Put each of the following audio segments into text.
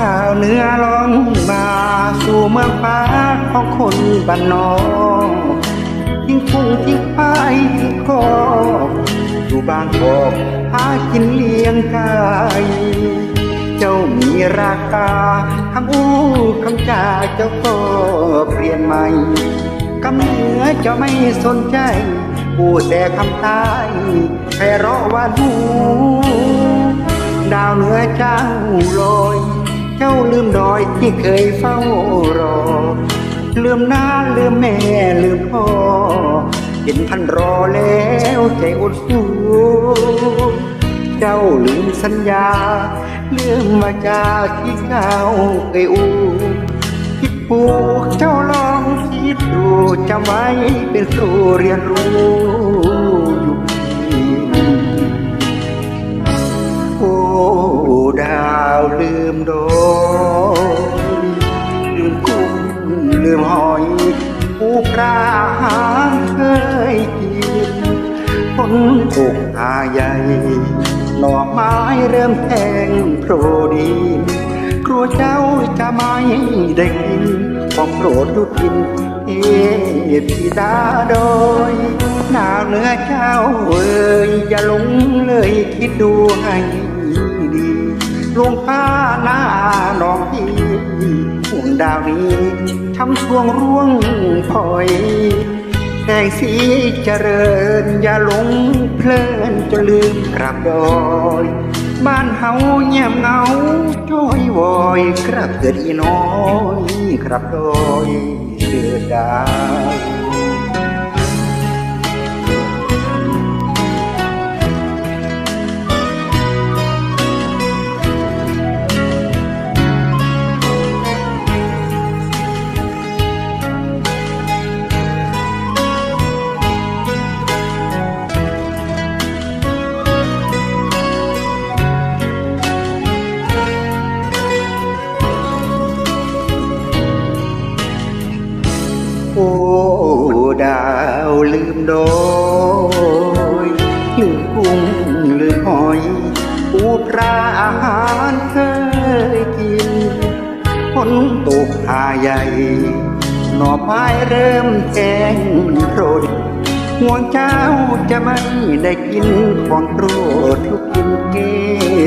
ดาวเหนือลองมาสู่เมืองฟ้าของคนบ้านนอกทิ้งฟุ้งทิ้งไปทิ้งคอกอยู่บางกอกหากินเลี้ยงกายเจ้ามีราคาคำอู้คำจาเจ้าก็เปลี่ยนใหม่กำเนื้อเจ้าไม่สนใจพูดแต่คำตายไพเราะหวานหูดาวเหนือเจ้าลอย เจ้าลืมดอยที่เคยเฝ้ารอ ลืมน้าลืมแม่ลืมพ่อ เห็นท่านรอแล้วใจอดสู้เจ้าลืมสัญญา ลืมมาจาที่เจ้าเคยอู้คิดปูเจ้าลองคิดดูจำไว้เป็นครูเรียนรู้อยู่ที่อู่ดาวลืมโด อยปูปลาอาหาเคยกินฝนตกหาใหญ่หน่อไม้เริ่มแห้งโปรดีกลัวเจ้าจะไม่ได้กินของโปรดยุพินเอพิดาโดยหนาวเหนื้อเจ้าเอ่ยอย่าหลงเลยคิดดูให้ดีลวงป้าหน้าน้องพี่ห่วง ดาวนี้ทำช่วงร่วงพลอยแสงสีเจริญอย่าหลงเพลินจนลืมกลับดอย บ้านเฮาเงียบเงาจ้อยวอยครับเกิดอีน้อยครับดอยเดือดดาว อาหารเคยกินฝนตกหาใหญ่ หน่อไม้เริ่มแห้งโรดห่วงเจ้าจะไม่ได้กินของโปรดทุกกินเก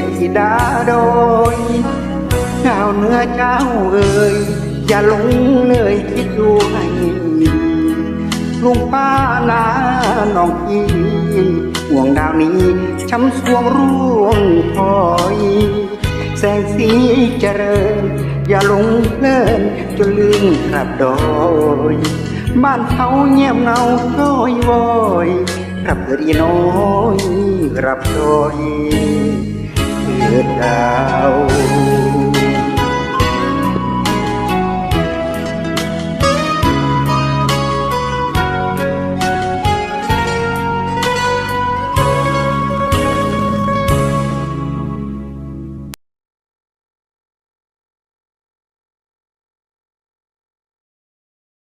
ตธิดาโดยเจ้าเนื้อเจ้าเอ่ยอย่าหลงเลยคิดดูให้ลุงป้านาน้องพี่ ห่วงดาวนี้ช้ำสวงร่วงพลอย แสงสีเจริญ อย่าลงเลินจนลืมกลับดอยบ้านเขาเงียบเงาต้อยวอยรับเกิดอีน้อยรับดอยเกิดดาว